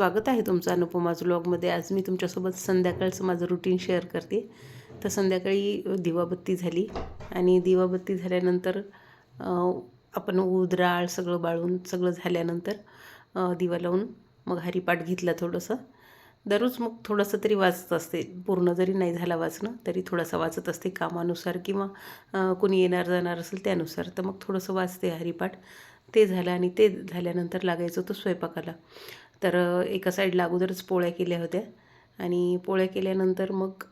स्वागत आहे तुमचं अनुपमाज व्लॉगमध्ये आज मी तुमच्यासोबत संध्याकाळचं माझं रुटीन शेअर करते. तर संध्याकाळी दिवाबत्ती झाली आणि दिवाबत्ती झाल्यानंतर आपण उदराळ सगळं बाळून सगळं झाल्यानंतर दिवा लावून मग हरिपाठ घेतला थोडंसं. दररोज मग थोडंसं तरी वाचत असते. पूर्ण जरी नाही झाला वाचणं तरी थोडासा वाचत असते कामानुसार किंवा कोणी येणार जाणार असेल त्यानुसार तर मग थोडंसं वाचते हरिपाठ ते झालं आणि ते झाल्यानंतर लागायचं होतं स्वयंपाकाला. तर एका साईडला अगोदरच पोळ्या केल्या होत्या. आणि पोळ्या केल्यानंतर मग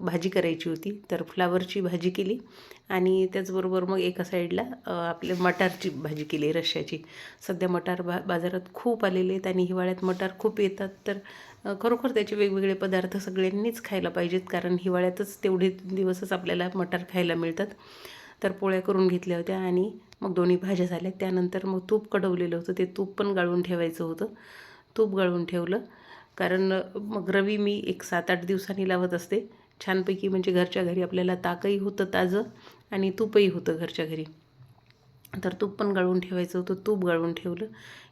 भाजी करायची होती. तर फ्लावरची भाजी केली. आणि त्याचबरोबर मग एका साईडला आपले मटारची भाजी केली रश्श्याची. सध्या मटार बा बाजारात खूप आलेले आहेत आणि हिवाळ्यात मटार खूप येतात. तर खरोखर त्याचे वेगवेगळे पदार्थ सगळ्यांनीच खायला पाहिजेत. कारण हिवाळ्यातच तेवढे दिवसच आपल्याला मटार खायला मिळतात. तर पोळ्या करून घेतल्या होत्या आणि मग दोन्ही भाज्या झाल्या. त्यानंतर मग तूप कडवलेलं होतं. ते तूप पण गाळून ठेवायचं होतं. तूप गाळून ठेवलं. कारण मग रवी मी एक सात आठ दिवसांनी लावत असते. छानपैकी म्हणजे घरच्या घरी आपल्याला ताकही होतं ताजं आणि तूपही होतं घरच्या घरी. तर तूप पण गाळून ठेवायचं होतं तूप गाळून ठेवलं.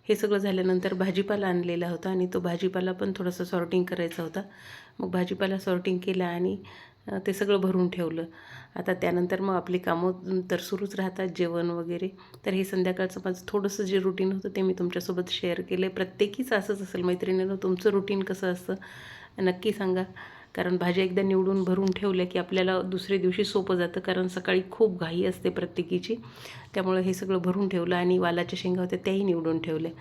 हे सगळं झाल्यानंतर भाजीपाला आणलेला होता आणि तो भाजीपाला पण थोडंसं सॉर्टिंग करायचा होता. मग भाजीपाला सॉर्टिंग केला आणि ते सगळं भरून ठेवलं. आता त्यानंतर मग आपली कामं तर सुरूच राहतात जेवण वगैरे. तर हे संध्याकाळचं माझं थोडंसं जे रुटीन होतं ते मी तुमच्यासोबत शेअर केलं आहे प्रत्येकीच असंच असेल मैत्रिणीनं तुमचं रुटीन कसं असतं नक्की सांगा. कारण भाज्या एकदा निवडून भरून ठेवल्या की आपल्याला दुसऱ्या दिवशी सोपं जातं कारण सकाळी खूप घाई असते प्रत्येकीची. त्यामुळं हे सगळं भरून ठेवलं आणि वालाच्या शेंगा होत्या त्याही निवडून ठेवल्या.